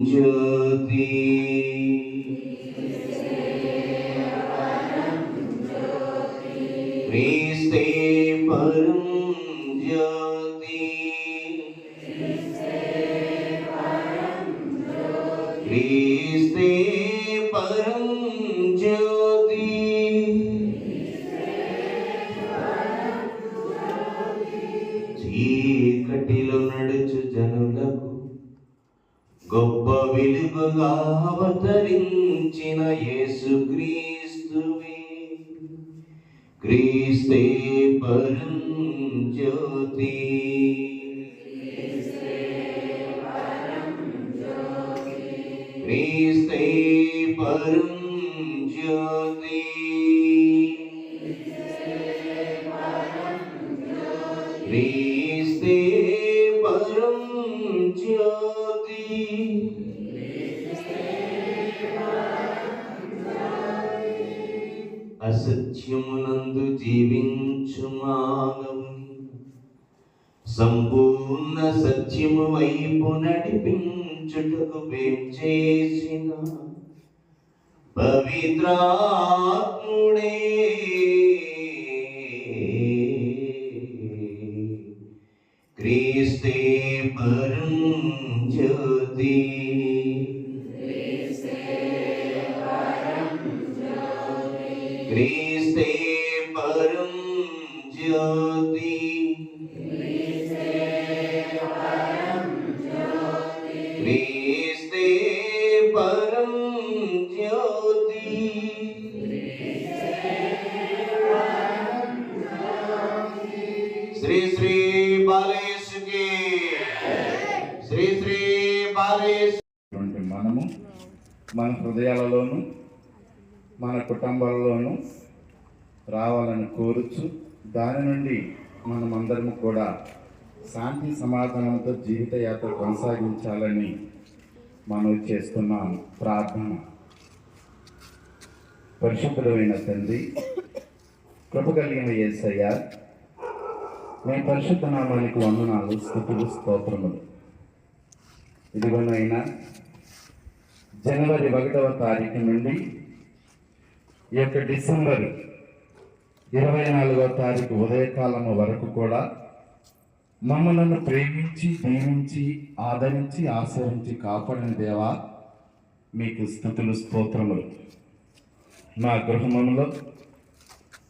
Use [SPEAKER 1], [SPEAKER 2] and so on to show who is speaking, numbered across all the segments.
[SPEAKER 1] జ్యోతి క్రీస్తే పరం జ్యోతి క్రీస్తే పరం జ్యోతి చీకటిలో నడుచు గొప్ప వెలుగుగా అవతరించిన యేసుక్రీస్తువే. క్రీస్తే పరం జ్యోతి. క్రీస్తే పరం జ్యోతి. క్రీస్తే పరం జ్యోతి. అసత్యమునందు జీవించు మానవుని. సంపూర్ణ సత్యము వైపు నడిపించుటకు వేం చేసిన పవిత్రాత్ముడే. క్రీస్తే పర క్రీస్తే పరం జ్యోతి. క్రీస్తే పరం జ్యోతి. శ్రీ శ్రీ బాలేశుకి. శ్రీ శ్రీ బాలేశ్.
[SPEAKER 2] మనము మన హృదయాలలోను మన కుటుంబాల్లోనూ రావాలని కోరుచు దాని నుండి మనమందరము కూడా శాంతి సమాధానంతో జీవిత యాత్ర కొనసాగించాలని మనం చేస్తున్నాం. ప్రార్థన. పరిశుద్ధమైన తండ్రి కృప కలిగిన మేము మీ పరిశుద్ధ నామానికి వందనాలు స్థుతులు స్తోత్రములు. ఇదిగోనైనా జనవరి ఒకటవ తారీఖు నుండి ఈ యొక్క డిసెంబర్ ఇరవై నాలుగవ తారీఖు ఉదయకాలము వరకు కూడా మమ్మలను ప్రేమించి దీవించి ఆదరించి ఆశ్రయించి కాపాడిన దేవా మీకు స్థుతులు స్తోత్రములు. మా గృహములో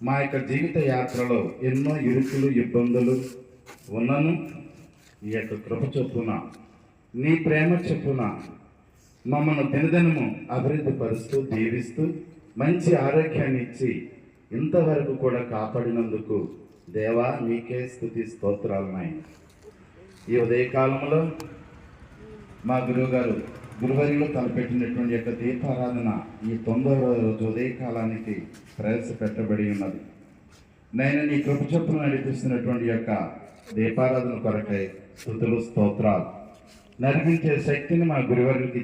[SPEAKER 2] మా యొక్క జీవిత యాత్రలో ఎన్నో ఇరుకులు ఇబ్బందులు ఉన్నను ఈ యొక్క కృప చొప్పున నీ ప్రేమ చొప్పున మమ్మల్ని దినదినము అభివృద్ధి పరుస్తూ దీవిస్తూ మంచి ఆరోగ్యాన్ని ఇచ్చి ఇంతవరకు కూడా కాపాడినందుకు దేవా నీకే స్థుతి స్తోత్రాలున్నాయి ఈ ఉదయకాలంలో మా గురువుగారు గురువర్యులు తలపెట్టినటువంటి యొక్క దీపారాధన ఈ తొమ్మిదవ రోజు ఉదయకాలానికి ప్రవేశపెట్టబడి ఉన్నది. నేను నీ కృప చొప్పున నడిపిస్తున్నటువంటి యొక్క దీపారాధన కొరకై స్థుతులు స్తోత్రాలు. నడిపించే శక్తిని మా గురువర్యులకి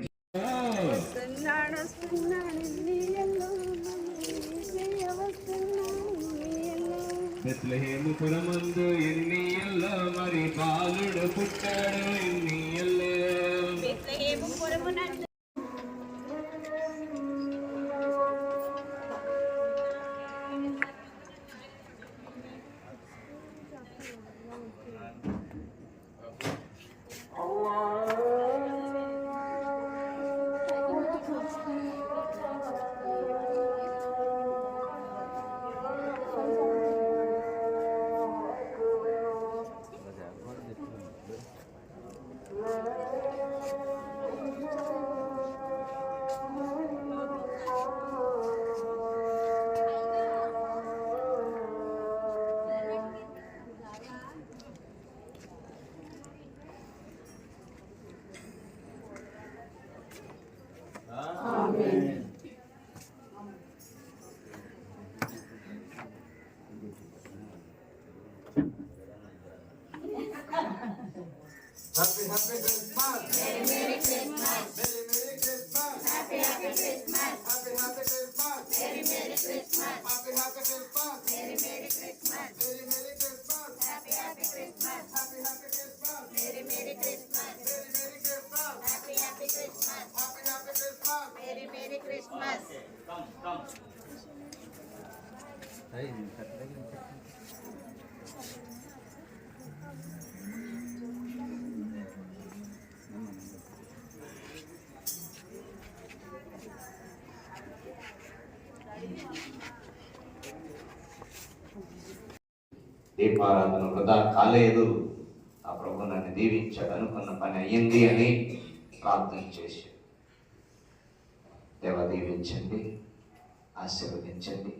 [SPEAKER 1] బెత్లహేము పురమందు ఎన్ని ఎల్ల మరి బాలుడు పుట్టాడు ఎన్ని ఎల్లో?
[SPEAKER 3] Happy, happy Christmas. Merry, Merry Christmas. Merry, Merry Christmas. Happy, happy Christmas. Happy, happy Christmas. Merry, Merry Christmas. Happy, happy Christmas. Merry, Merry Christmas. Christmas. Happy, happy Christmas. Happy, happy Christmas. Merry Christmas
[SPEAKER 1] దీపారాధన వృధా కాలేదు. ఆ ప్రభు నన్ను దీవించాడు అనుకున్న పని అయ్యింది అని ప్రార్థన చేశాడు దేవ దీవించండి ఆశీర్వదించండి.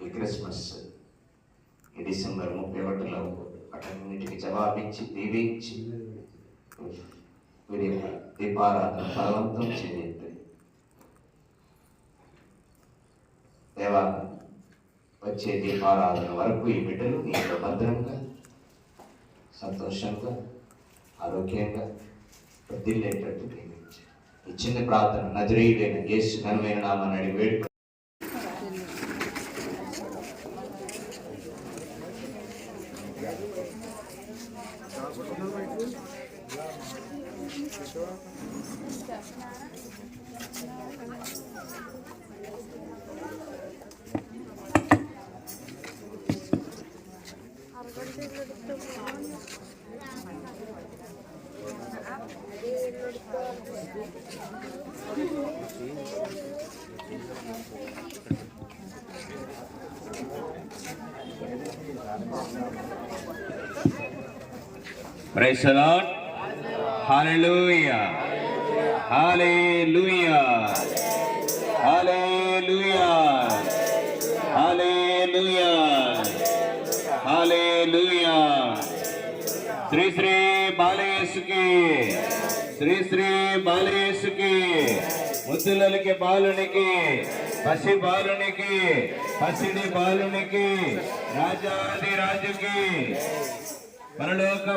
[SPEAKER 1] ఈ క్రిస్మస్ ఈ డిసెంబర్ ముప్పై ఒకటిలో వాటన్నిటికి జవాబిచ్చి దీవించి మీరు దీపారాధన బలవంతం చేయండి దేవా వచ్చే దీపారాధన వరకు ఈ బిడ్డలు నీలో భద్రంగా సంతోషంగా ఆరోగ్యంగా వృద్ధిల్లేటట్టు దీవించు ఈ చిన్న ప్రార్థన నజరీడైన యేసు ఘనమైన నామాన్ని అడిగి వేడుక Praise the Lord. Hallelujah. Hallelujah. Hallelujah. Hallelujah. Hallelujah. Sri Sri బాలయేసుకి Shri Shri బాలయేసుకి. ముద్దులకి బాలునికి పసి బాలునికి పసిడి బాలునికి రాజాది రాజుకి పరలోక